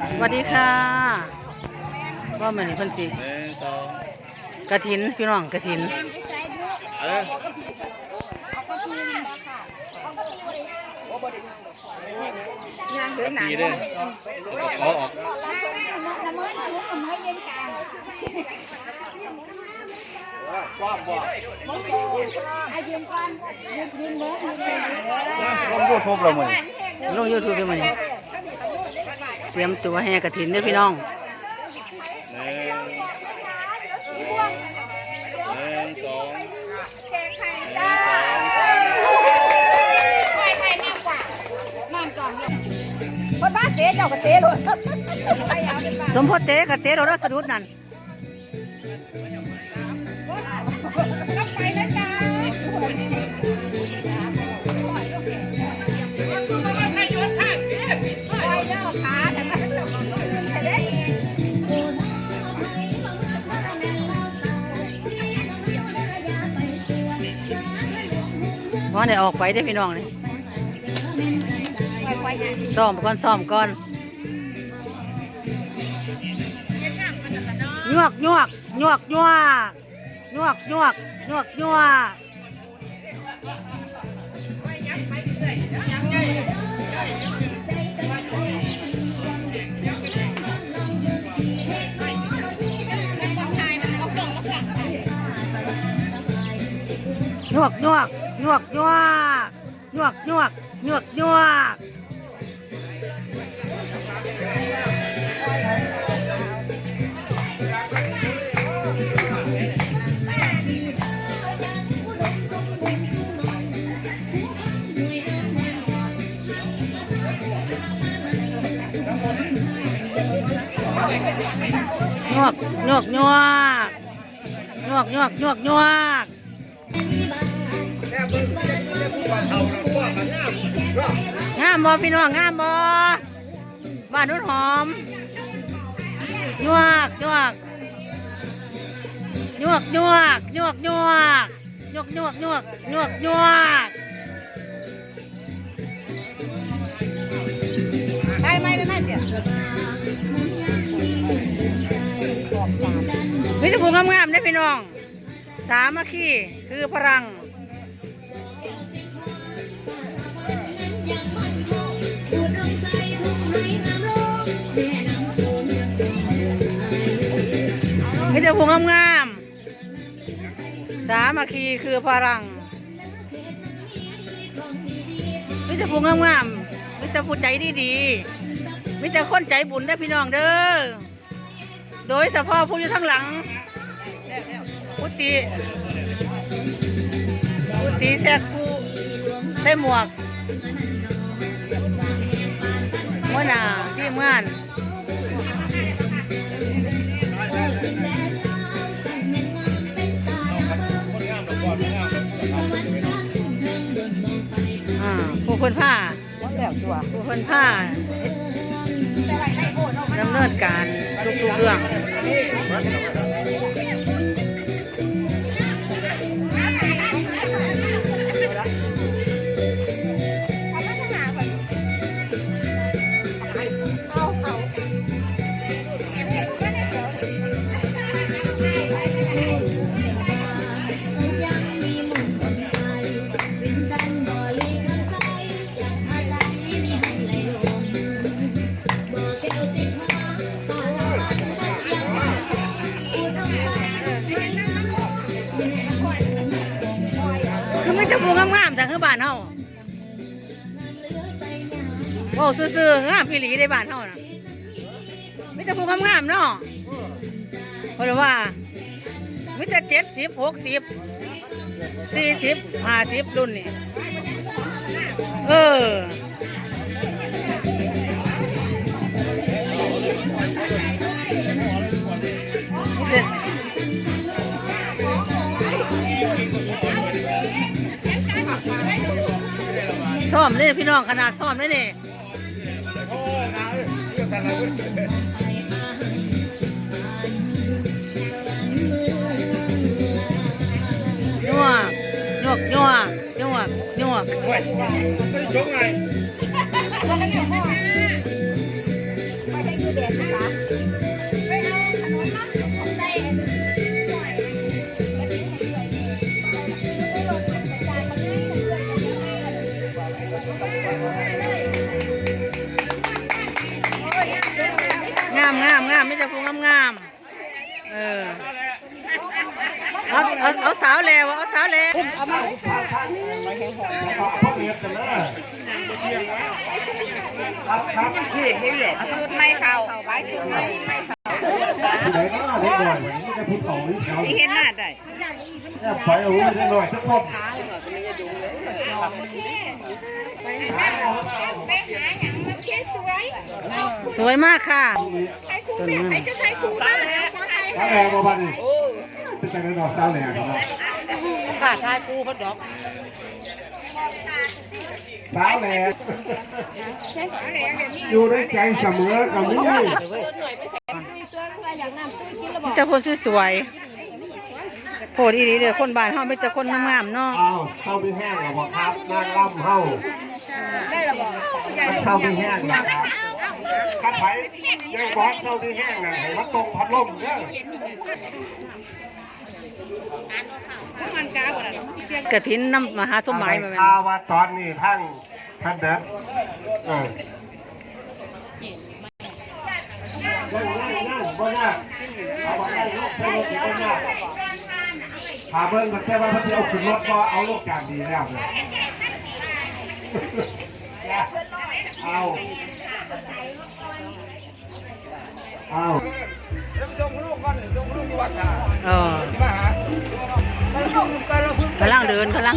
สวัสดีค่ะว่ามันเพิ่นสิหนึ่งสองกระถินพี่น้องกระถินเอาเลยงานเดินหนาทีเด้อเอาออกละเมิดทุกคนให้เย็นกลางชอบบ่ไอยืนก่อนยืนยืนเบิร์ดยืนเลยลงยูทูบเราเหมือนลงยูทูบไปมัน เตรียมตัวแห่กระถินด้วพี่น้องหนึ่งหนึ่งสองคนบ้าเตะเจ้าก็เตะโดนสมพศเตะก็เตะโดนแล้วสะดุดนั่น เพราะได้ออกไปได้พี่น้องนี่ไปยังซ้อมก่อนซ้อมก่อนยวกยวกยวกยวกยวกยวกยวกยวกยวกยวก ยวกยวกยวกยวกย งามบ่พี่น้องงามบ่บ้านนุ่นหอมยวกยวกยวกยวกยวกยวกยวกยวกยวกยวกยวกใช่ไหมได้ไหมเจ๊มีแต่ผู้งามๆได้พี่น้อง สามัคคีคือพลัง มีแต่ผู้งามๆสามัคคีคือพลังมีแต่ผู้งามๆมีแต่ผู้ใจดีๆมีแต่คนใจบุญได้พี่น้องเด้อ โดยเฉพาะผู้อยู่ข้งหลังผู้ตีผู้ตีแซดผู้ใส่หมวกหัวหน้าที่เมงาน อ่าผู้คนผ้าแล้วตัวผู้คนผ้าดำเนินการทุกๆเรื่อง คือไม่จะพูงามๆจากคือบ้านเฮาโอ้ซื่อๆงามพี่หลีในบ้านเฮาน่ะไม่จะพูงามๆเนาะเพราะว่าไมิจะเจ็ดสิบหกสิบสี่สิบห้าสิบรุ่นนี่เออ มเลยพี่น้องขนาดซ้อมเลยนี่ยั่วยั่วยั่วยั่วยั่วโอ้ยไม่ได้ยกไงไปคือเด็ดนะคะ งามงามงามไม่จะพูงามงามเออเอาเอาเอาสาวแล้วเอาสาวแล้วชุดไม่เข่าไว้ชุดไม่ ไม่เข่าไหนก็เด็กหน่อยมันจะพูดต่อหรือเขาที่เห็นหน้าได้เนี่ยไปเอาไว้ได้หน่อยสักคนไปหาอย่างมาเพี้ยสวยสวยมากค่ะใครคู่แบบใครจะใครคู่บ้างแล้วขอไทยสาวแหล่มาบ้านนี่เป็นแต่ในดอกสาวแหล่ครับค่ะทายปูพัดดอก สาวแหล่อยู่ในใจเสมอกับนี่มีแต่คนสวยๆโพดอีหลีเด้อคนบ้านเฮามีแต่คนงามๆเนาะอ้าวเข้าไปแห้งหรอบอกครับนางล่ำเฮาได้หรอบอกเข้าไปแห้งนะครับขัดไผยังบอสเข้าไปแห้งนั่นให้มันตรงพัดลมเด้อมัน กากว่านั้นกระถินน้ำมหาสมหมายมาแม่นข่าวว่าตอนนี้ทั้งท่านเด็ดเออนั่งนั่งนั่งบ่ยากเอาบ่ได้ลูกใช้รถบ่ยากถามเบิ่งกันแต่ว่าเขาจะเอาขึ้นรถบ่เอาลูกจานดีแล้วเนี่ยเอาเอาเออ กำลังเดินกำลัง